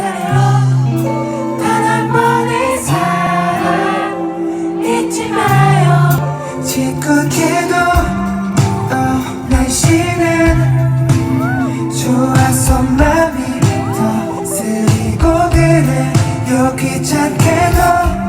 같아요 단한 번의 사랑 잊지 마요. 짓궂게도 어, 날씨는 좋아서 맘이 더 쓰리고 그래. 여기 찾게도